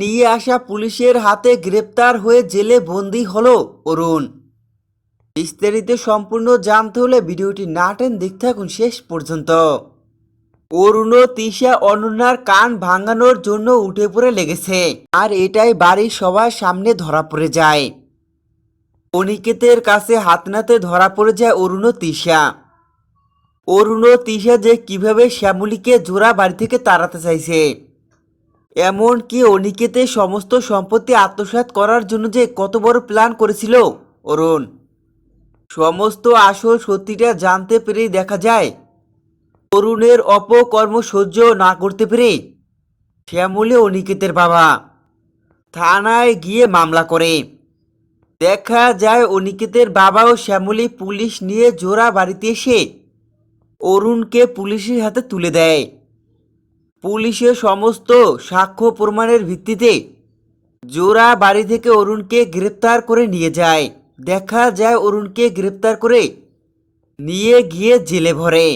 নিয়ে আসা পুলিশের হাতে গ্রেপ্তার হয়ে জেলে বন্দি হলো অরুণ। বিস্তারিত সম্পূর্ণ জানতে হলে ভিডিওটি না টেন দেখতে থাকুন শেষ পর্যন্ত। অরুণ তিশা অনন্যার কান ভাঙানোর জন্য উঠে পড়ে লেগেছে, আর এটাই বাড়ির সবার সামনে ধরা পড়ে যায়। অনিকেতের কাছে হাত নাতে ধরা পড়ে যায় অরুণ তিশা অরুণ তিশা যে কীভাবে শ্যামলীকে জোড়া বাড়ি থেকে তাড়াতে চাইছে এমনকি অনিকেতের সমস্ত সম্পত্তি আত্মসাৎ করার জন্য যে কত বড় প্ল্যান করেছিল, অরুণ। সমস্ত আসল সত্যিটা জানতে পেরেই দেখা যায়, অরুণের অপকর্ম সহ্য না করতে পেরে শ্যামলী অনিকেতের বাবা থানায় গিয়ে মামলা করে। দেখা যায় অনিকেতের বাবা ও শ্যামলী পুলিশ নিয়ে জোড়া বাড়িতে এসে অরুণকে পুলিশের হাতে তুলে দেয়। পুলিশের সমস্ত সাক্ষ্য প্রমাণের ভিত্তিতে জোড়া বাড়ি থেকে অরুণকে গ্রেপ্তার করে নিয়ে যায়। দেখা যায় অরুণকে গ্রেপ্তার করে নিয়ে গিয়ে জেলে ভরে।